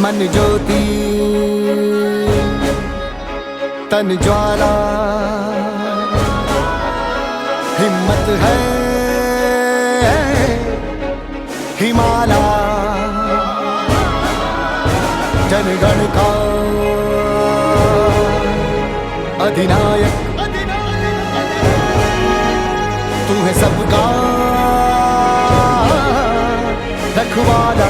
मन ज्योति तन ज्वाला। हिम्मत है हिमाला। जनगण का अधिनायक। तू है सबका। रखवाला।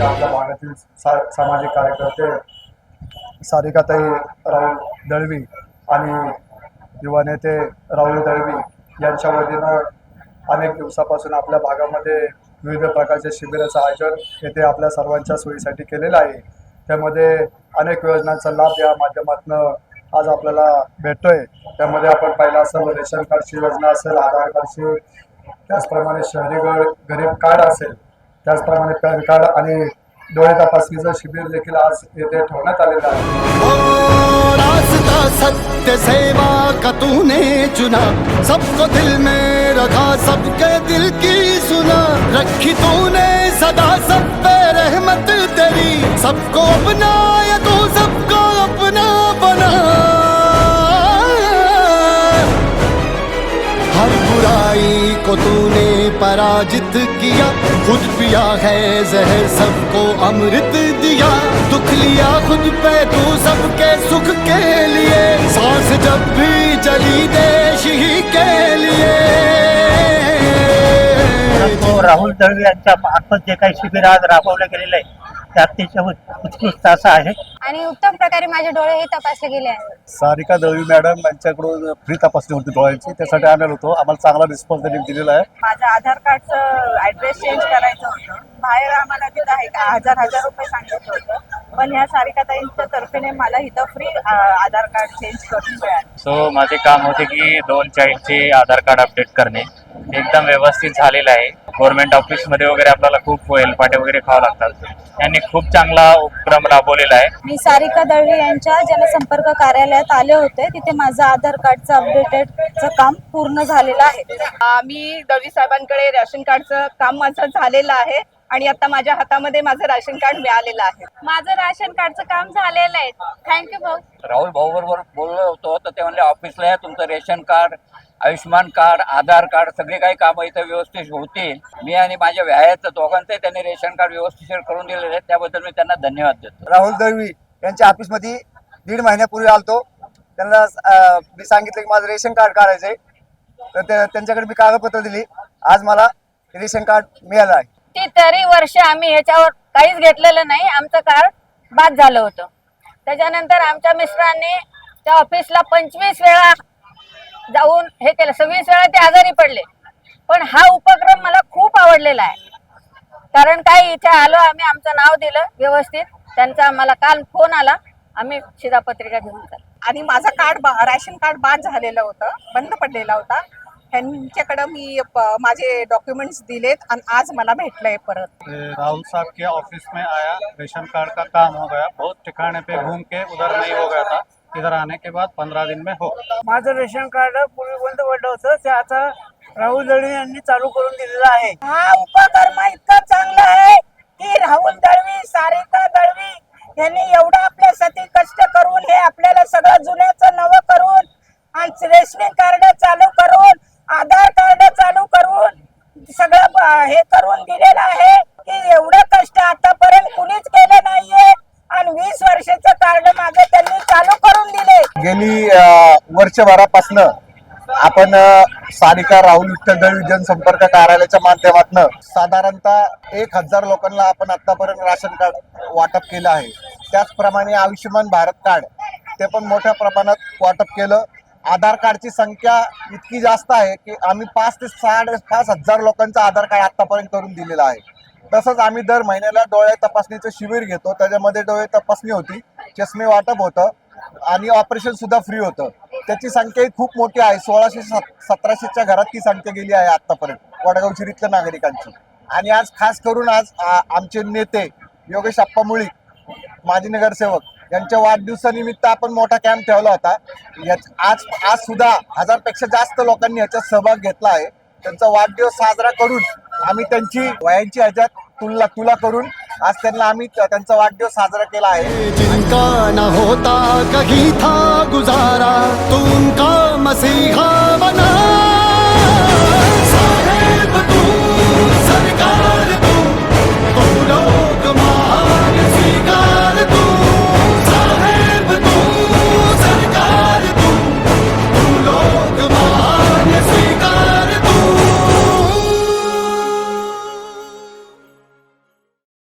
आपल्या भागातील सा सामाजिक कार्यकर्ते सारिकाताई राहुल दळवी आणि युवा नेते राहुल दळवी यांच्या वतीनं अनेक दिवसापासून आपल्या भागामध्ये विविध प्रकारच्या शिबिराचं आयोजन येथे आपल्या सर्वांच्या सोयीसाठी केलेलं आहे. त्यामध्ये अनेक योजनांचा लाभ या माध्यमातून आज आपल्याला भेटतोय. त्यामध्ये आपण पाहिलं असेल रेशन कार्डची योजना असेल आधार कार्डची त्याचप्रमाणे शहरी गड गरीब कार्ड असेल त्याचप्रमाणे पॅन कार्ड आणि डोळे तपासणीचं शिबिर देखील आज येथे ठेवण्यात आलेलं आहे. सत्य सेवा का तूने चुना? सबको दिल में रखा सबके दिल की सुना। रखी तूने सदा सब पे रहमत तेरी। सबको अपना या तू सबको अपना बुराई को तूने पराजित किया। खुद पिया है जहर, सबको अमृत दिया। दुख लिया खुद पे, तू सबके सुख के लिए। सांस जब भी चली देश ही के लिए। तो राहुल दळवी यांच्या मार्फत काही शिबिर आज राबवलं गेलेलं आहे ते उत्- उत्कृष्ट असं आहे. आणि उत्तम प्रकारे माझे डोळेही तपासले गेले आहेत. सारिका दळवी मॅडम यांच्याकडून फ्री तपासणी होती डोळ्यांची. त्यासाठी आलेलो होतो. आम्हाला चांगला रिस्पॉन्स त्यांनी दिलेला आहे. माझं आधार कार्डचं ऍड्रेस चेंज करायचं होतं. बाहेर आम्हाला तिथं आहे का? हजार हजार रुपये सांगितलं होतं. पण ह्या सारिकाताईंच्या तर्फेने मला इथं फ्री आधार कार्ड चेंज करून मिळालं. सो माझे काम होते की दोन चाईल्डचे आधार कार्ड अपडेट करणे. एकदम व्यवस्थित झालेलं आहे. गव्हर्नमेंट ऑफिसमध्ये वगैरे आपल्याला खूप हेलपाटे वगैरे खावं लागतात. त्यांनी खूप चांगला उपक्रम राबवलेला आहे. मी सारिका दळवी यांच्या जनसंपर्क कार्यालयात आले होते. तिथे माझं आधार कार्डचं अपडेटेडचं काम पूर्ण झालेलं आहे. मी दळवी साहेबांकडे रेशन कार्डचं काम माझं झालेलं आहे आणि आता माझ्या हातामध्ये माझं राशन कार्ड मिळालेलं आहे. माझं राशन कार्डचं काम झालेलं आहे. थँक्यू भाऊ. राहुल भाऊ बरोबर बोललो होतो. तर ते म्हणले ऑफिसला या तुमचं ration card. Ayushman card Aadhaar card सगळे काही कामं इथं व्यवस्थित होतील. मी आणि माझ्या व्यायाचं दोघांचे त्यांनी रेशन कार्ड व्यवस्थित करून दिलेले आहेत त्याबद्दल मी त्यांना धन्यवाद देतो. राहुल दळवी यांच्या ऑफिसमध्ये दीड महिन्यापूर्वी आलतो. त्यांना मी सांगितलं की माझं रेशन कार्ड काढायचंय. तर ते- त्यांच्याकडे मी कागदपत्र दिली. आज मला रेशन कार्ड मिळालं आहे. ती तरी वर्ष आम्ही ह्याच्यावर काहीच घेतलेलं नाही. आमचं कार्ड बाद झालं होतं. त्याच्यानंतर आमच्या मिस्टरांनी त्या ऑफिसला पंचवीस वेळा जाऊन हे केलं. सव्वीस वेळा ते आजारी पडले. पण हा उपक्रम मला खूप आवडलेला आहे. कारण काय इथे आलो आम्ही आमचं नाव दिलं व्यवस्थित. त्यांचा आम्हाला काल फोन आला. आम्ही शिधापत्रिका घेऊन चाललो. आणि माझं कार्ड राशन कार्ड बाद झालेलं होतं बंद पडलेला होता. ह्यांच्याकडं मी माझे डॉक्युमेंट्स दिलेत आणि आज मला भेटलंय परत. राहुल साहब के ऑफिस में आया. रेशन कार्ड का काम हो गया. बहुत ठिकाने पे घूम के उधर नहीं हो गया था. इधर आने के बाद पंद्रह दिन में हो। माझं रेशन कार्ड पूर्वी बंद पडलं होतं ते आता राहुल दळवी यांनी चालू करून दिलेलं आहे. हा उपक्रम इतका चांगला आहे की राहुल दळवी सारिका दळवी यांनी एवढं आपल्यासाठी कष्ट करून हे आपल्याला सगळं जुन्याचं नवं करून आणि रेशनिंग कार्ड चालू करून आधार कार्ड चालू करून सगळं हे करून दिलेलं आहे की एवढं कष्ट आतापर्यंत कुणीच केलं नाहीये. आणि वीस वर्षाचं कार्ड माझं त्यांनी चालू करून दिले. गेली वर्षभरापासनं आपण सारिका राहुल विठ्ठल जनसंपर्क कार्यालयाच्या माध्यमातून साधारणतः एक हजार लोकांना आपण आतापर्यंत राशन कार्ड वाटप केलं आहे. त्याचप्रमाणे आयुष्यमान भारत कार्ड ते पण मोठ्या प्रमाणात वाटप केलं. आधार कार्डची संख्या इतकी जास्त आहे की आम्ही पाच ते साडे पाच हजार लोकांचं आधार कार्ड आतापर्यंत करून दिलेलं आहे. तसंच आम्ही दर महिन्याला डोळे तपासणीचं शिबिर घेतो. त्याच्यामध्ये डोळे तपासणी होती चष्मे वाटप होतं आणि ऑपरेशन सुद्धा फ्री होतं. त्याची संख्या ही खूप मोठी आहे. सोळाशे सत- सतराशेच्या घरात ती संख्या गेली आहे आतापर्यंत वडगाव शिरीतल्या नागरिकांची. आणि आज खास करून आज आमचे नेते योगेश अप्पा मुळीक माजी नगरसेवक यांच्या वाढदिवसानिमित्त आपण मोठा कॅम्प ठेवला होता. आज आज सुद्धा हजारपेक्षा जास्त लोकांनी याच्यात सहभाग घेतला आहे. त्यांचा वाढदिवस साजरा करून आम्ही त्यांची वयांची ह्याच्यात तुला तुला करून आज त्यांना आम्ही त्यांचा वाढदिवस साजरा केला आहे. जिनका न होता कही था गुजारा तुमका मसीहा?